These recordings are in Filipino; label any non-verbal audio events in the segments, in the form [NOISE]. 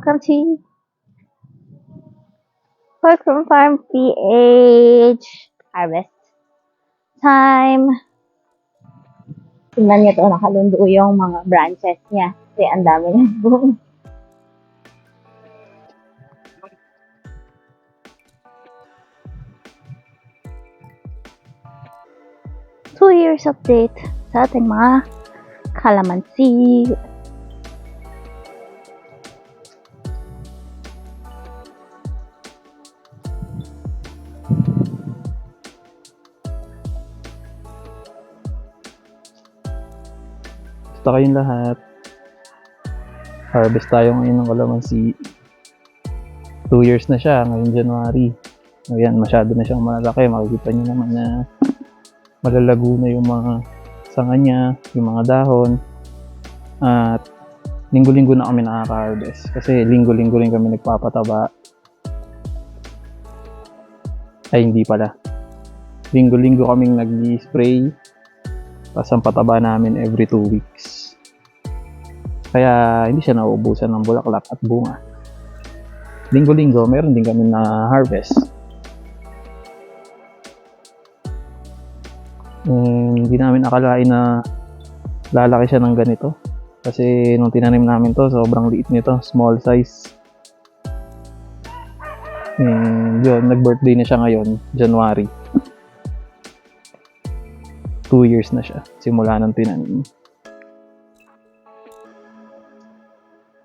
welcome to from Farm PH Harvest Time. Tingnan niyo to, nakalundo yung mga branches niya. Kasi ang dami na bunga. [LAUGHS] Two years update sa ating mga kalamansi. Basta kayong lahat. Harvest tayo ngayon ng kalamansi. Two years na siya, ngayong January. Ayan, masyado na siyang malaki. Makikita niyo naman na malalago na yung mga sanga niya, yung mga dahon. At linggo-linggo na kami nakaka-harvest. Kasi linggo-linggo rin kami nagpapataba. Ay, hindi pala. Linggo-linggo kaming nag-spray. Tapos ang pataba namin every two weeks. Kaya hindi siya nauubusan ng bulaklak at bunga. Linggo-linggo, meron din kami na harvest. Mm, hindi namin akalain na lalaki siya ng ganito. Kasi nung tinanim namin to, sobrang liit nito, small size. And yun, nag-birthday na siya ngayon, January. Two years na siya, simula nang tinanim.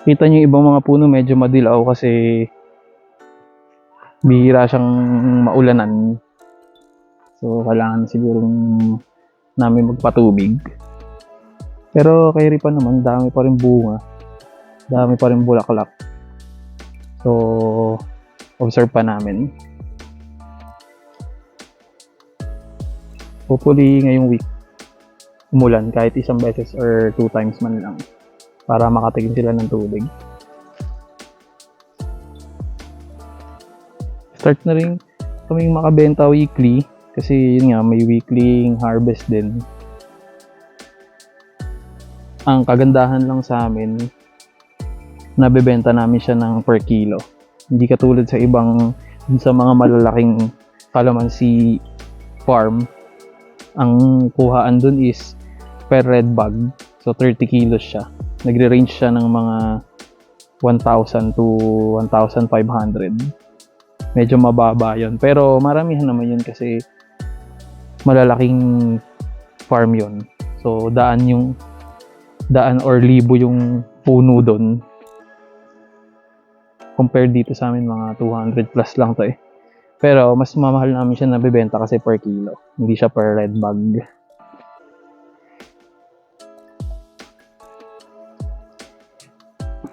Kita niyo yung ibang mga puno medyo madilaw kasi bihira siyang maulanan. So, kailangan siguro namin magpatubig. Pero kay Ripa naman, dami pa rin bunga. Dami pa rin bulaklak. So, observe pa namin. Hopefully, ngayong week, umulan kahit isang beses or two times man lang para makatigil sila ng tubig. Start na rin kaming makabenta weekly kasi yun nga, may weekly harvest din. Ang kagandahan lang sa amin, nabebenta namin siya ng per kilo. Hindi katulad sa ibang, sa mga malalaking calamansi farm, ang kuhaan dun is per red bag. So 30 kilos siya. Nagre-range siya ng mga 1,000 to 1,500. Medyo mababa yon Pero maramihan naman yun kasi malalaking farm yon So daan yung daan or libo yung puno doon. Compared dito sa amin mga 200 plus lang to eh. Pero mas mamahal namin siya nabebenta kasi per kilo. Hindi siya per red bag.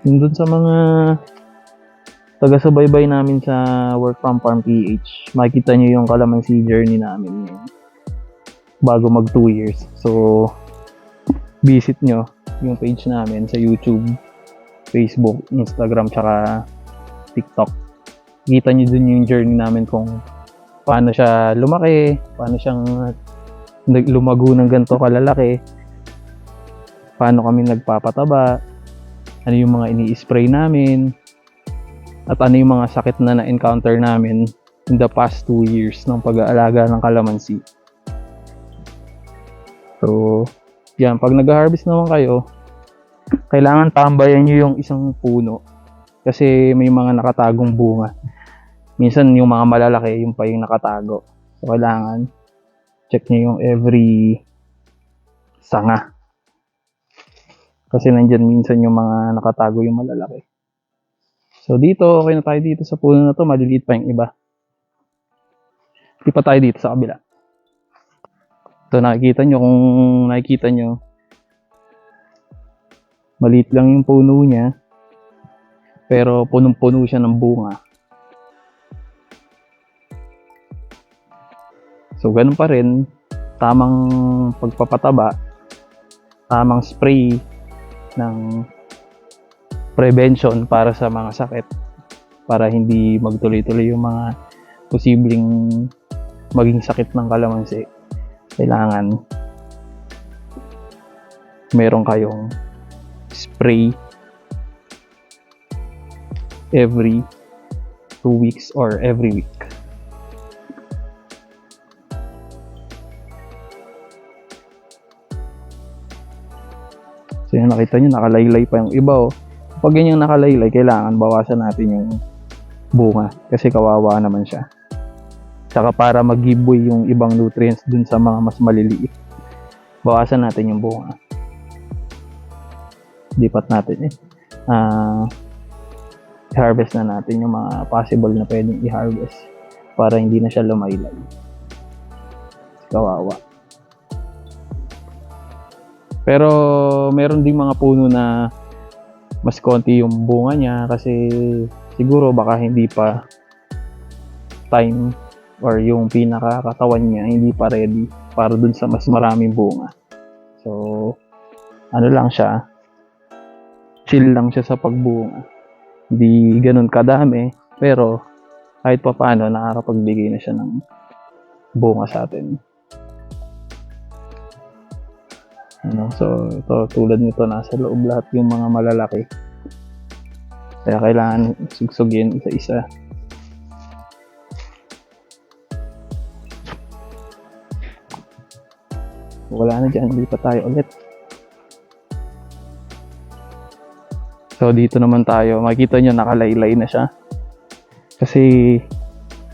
Yung dun sa mga taga-subaybay namin sa Work from Farm PH, makikita nyo yung calamansi journey namin ngayon. Bago mag 2 years. So, visit nyo yung page namin sa YouTube, Facebook, Instagram, tsaka TikTok. Kita nyo dun yung journey namin kung paano siya lumaki, paano siyang lumago ng ganito kalalaki, paano kami nagpapataba, ano yung mga ini-spray namin, at ano yung mga sakit na na-encounter namin in the past 2 years ng pag-aalaga ng kalamansi. So, yan, pag nag-harvest naman kayo, kailangan tambayan nyo yung isang puno kasi may mga nakatagong bunga. Minsan yung mga malalaki, yung pa yung nakatago. So, kailangan check nyo yung every sanga. Kasi nandyan minsan yung mga nakatago yung malalaki. So dito, okay na tayo dito sa puno na to. Maliliit pa yung iba. Di pa tayo dito sa kabila. Ito nakikita nyo kung nakikita nyo. Maliit lang yung puno niya. Pero punong-puno siya ng bunga. So ganun pa rin. Tamang pagpapataba. Tamang spray ng prevention para sa mga sakit para hindi magtuloy-tuloy yung mga posibleng maging sakit ng kalamansi kailangan meron kayong spray every two weeks or every week. Nakita nyo, nakalaylay pa yung iba oh. Pag ganyang nakalaylay, kailangan bawasan natin yung bunga kasi kawawa naman siya. Tsaka para mag-giveaway yung ibang nutrients dun sa mga mas maliliit. Bawasan natin yung bunga. Lipat natin eh. Ah, i-harvest na natin yung mga possible na pwedeng i-harvest para hindi na siya lumaylay. Kawawa. Pero meron ding mga puno na mas konti yung bunga niya kasi siguro baka hindi pa time or yung pinakakatawan niya hindi pa ready para dun sa mas maraming bunga. So, ano lang siya, chill lang siya sa pagbunga. Hindi ganun kadami, pero kahit pa paano nakakapagbigay na siya ng bunga sa atin. Ano, so, ito, tulad nito, nasa loob lahat yung mga malalaki. Kaya kailangan sugsugin isa-isa. Wala na dyan, lipat tayo ulit. So, dito naman tayo. Makikita nyo, nakalaylay na siya. Kasi,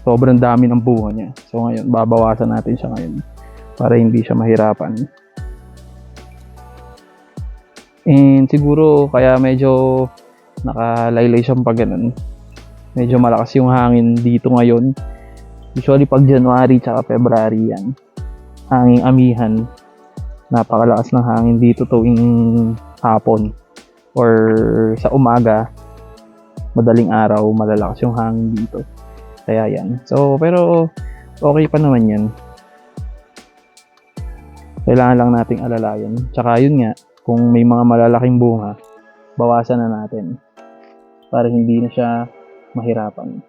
sobrang dami ng bunga niya. So, ngayon, babawasan natin siya ngayon. Para hindi siya mahirapan. And siguro kaya medyo nakalaylay siyang pag ganun. Medyo malakas yung hangin dito ngayon. Usually pag January tsaka February yan. Hanging amihan. Napakalakas ng hangin dito tuwing hapon. Or sa umaga, madaling araw, malalakas yung hangin dito. Kaya yan. So, pero okay pa naman yan. Kailangan lang nating alalayan. Tsaka yun nga, kung may mga malalaking bunga, bawasan na natin para hindi na siya mahirapan.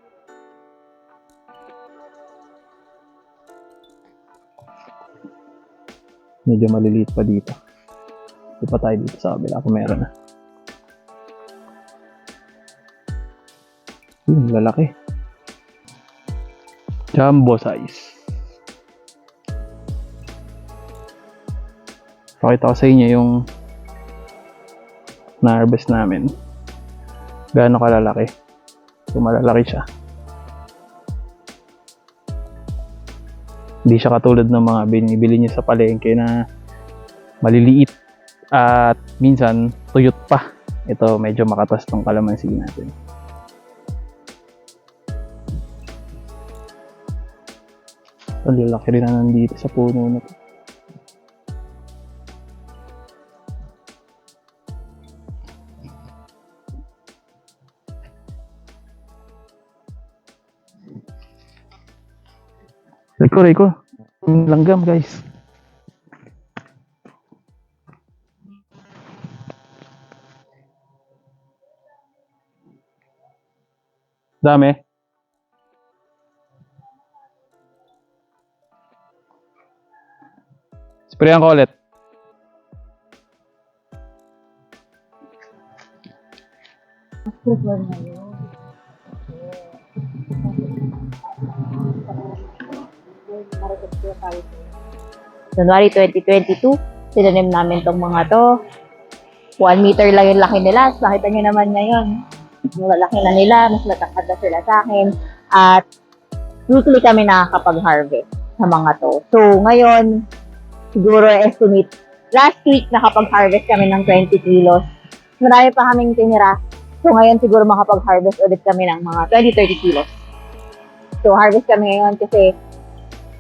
Medyo maliliit pa dito. Di pa tayo dito sa kabila kung meron na. Yun, lalaki. Jumbo size. Pakita ko sa inyo yung na-harvest namin. Gaano kalalaki. So, malalaki siya. Hindi siya katulad ng mga binibili niyo sa palengke na maliliit at minsan tuyot pa. Ito medyo makatas tong kalamansi natin. Ang lalaki rin na nandito sa puno na to. Reko. Yung Langgam, guys. Dami. Sprayan ko ulit. October na yun. January 2022, sinanim namin tong mga to. 1 meter lang yung laki nila. So, nakita nyo naman ngayon. Yung lalaki na nila, mas matakad na sila sa akin. At weekly kami nakakapag-harvest sa mga to. So, ngayon, siguro estimate, last week nakapag-harvest kami ng 20 kilos. Marami pa kaming tinira. So, ngayon siguro makapag-harvest ulit kami ng mga 20-30 kilos. So, harvest kami ngayon kasi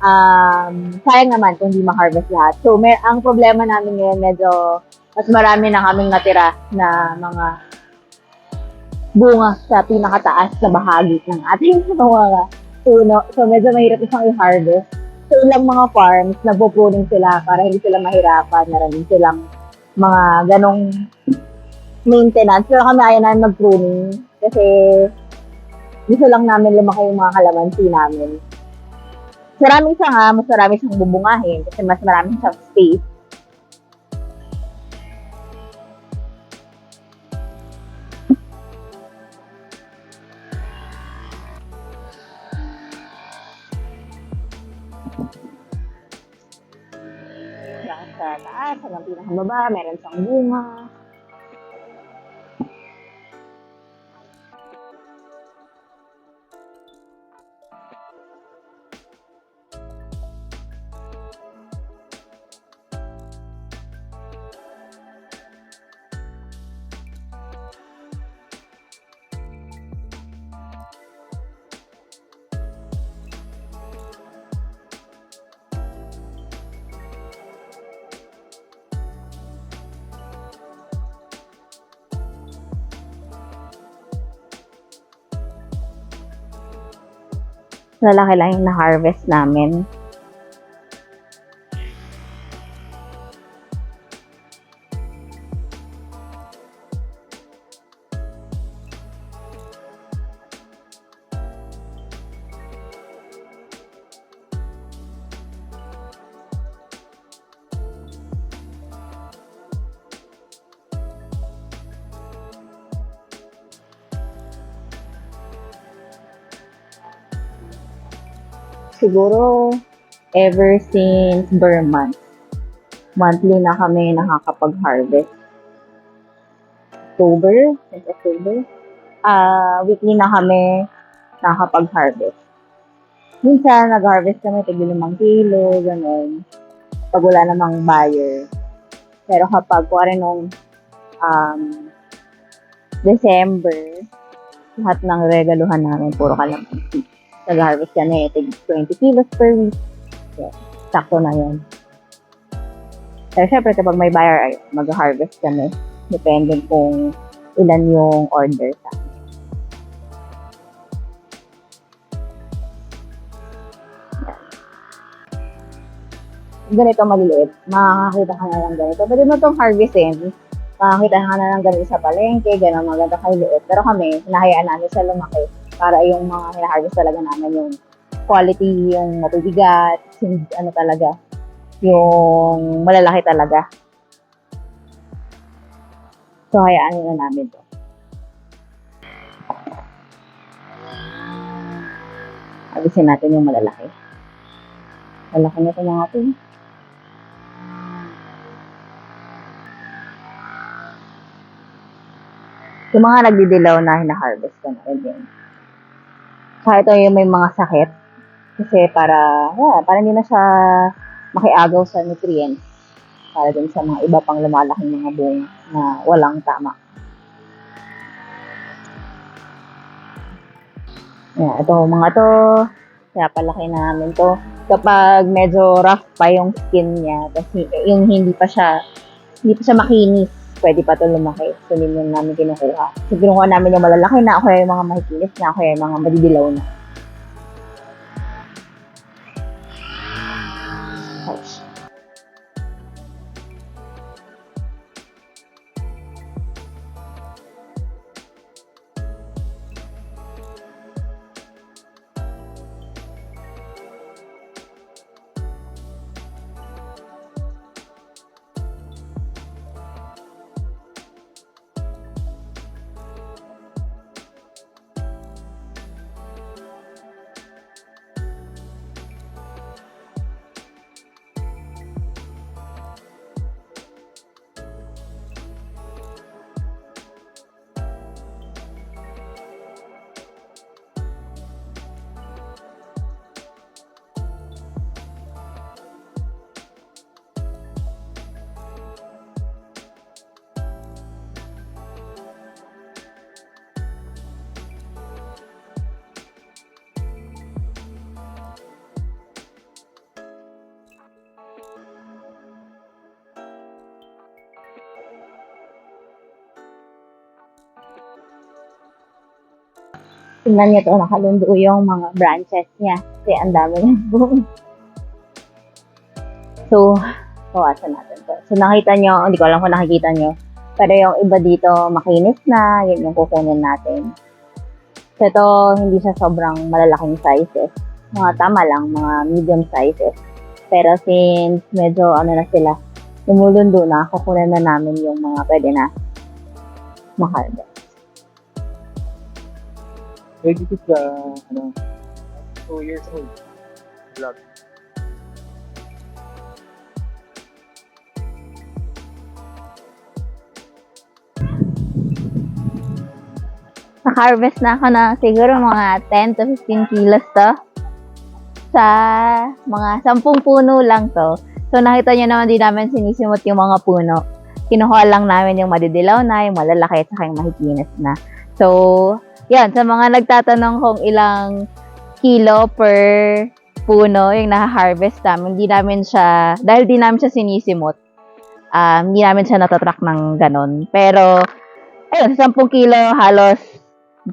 um, sayang naman kung hindi ma-harvest lahat. So, may, ang problema namin ngayon, medyo mas marami na kaming natira na mga bunga sa pinakataas na bahagi ng ating [LAUGHS] mga puno. So, medyo mahirap isang i-harvest. So, ilang mga farms, nagpo-pruning sila para hindi sila mahirapan. Meron silang mga ganong maintenance. Pero kami ayaw namin mag-pruning kasi gusto lang namin lumaki yung mga kalamansi namin. marami siya nga, mas marami siyang bubungahin kasi mas marami siyang space. sa taas, hanggang pinakababa, meron siyang bunga. Lalaki lang yung na-harvest namin. Siguro ever since Burr month. Monthly na kami nakakapag-harvest. October, since October. Ah, weekly na kami nakakapag-harvest. Minsan, nag-harvest kami tig limang kilo, gano'n. Pag wala namang buyer. Pero kapag kuwari nung um, December, lahat ng regaluhan namin, puro kalamansi nag-harvest kami, tig 20 kilos per week. So, sakto na yun. Pero syempre, kapag may buyer, ay, mag-harvest kami. Depende kung ilan yung order sa amin. Ganito maliliit, makakakita ka na lang ganito. Pwede mo itong harvestin. Makakita ka na lang ganito sa palengke, gano'n maganda liit. Pero kami, hinahayaan namin sa lumaki para yung mga hina-harvest talaga namin yung quality, yung mabibigat, yung ano talaga, yung malalaki talaga. So, hayaan na namin to. Abisin natin yung malalaki. Malaki na ito mga ito. Yung mga nagdidilaw na hina-harvest ko na rin yun. Kahit ito yung may mga sakit. Kasi para, yeah, para hindi na siya makiagaw sa nutrients. Para din sa mga iba pang lumalaking mga bunga na walang tama. Yeah, ito mga to, kaya palaki namin to. Kapag medyo rough pa yung skin niya, kasi yung hindi pa siya, hindi pa siya makinis, pwede pa to lumaki. So, hindi namin kinukuha. So, kinukuha namin yung malalaki na, o kaya yung mga makikinis na, o kaya yung mga madidilaw na. Tingnan niyo to, nakalundo yung mga branches niya. Kasi ang dami ng [LAUGHS] buong. So, bawasan natin to. So, nakita niyo, hindi ko alam kung nakikita niyo. Pero yung iba dito, makinis na. Yun yung kukunin natin. So, ito, hindi siya sobrang malalaking sizes. Mga tama lang, mga medium sizes. Pero since medyo ano na sila, lumulundo na, kukunin na namin yung mga pwede na makarga. Nagigit sa, ano, 2 years old. Vlog. Naka-harvest na ako na siguro mga 10 to 15 kilos to. Sa mga 10 puno lang to. So nakita nyo naman din namin sinisimot yung mga puno. Kinuha lang namin yung madidilaw na, yung malalaki at saka yung mahikinis na. So, yan, sa mga nagtatanong kung ilang kilo per puno yung naha-harvest namin, hindi namin siya, dahil di namin siya sinisimot, um, hindi namin siya natatrack ng ganon. Pero, ayun, sa 10 kilo, halos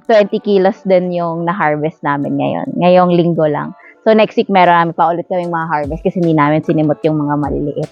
20 kilos din yung na-harvest namin ngayon. Ngayong linggo lang. So, next week, meron namin pa ulit kaming mga harvest kasi hindi namin sinimot yung mga maliliit.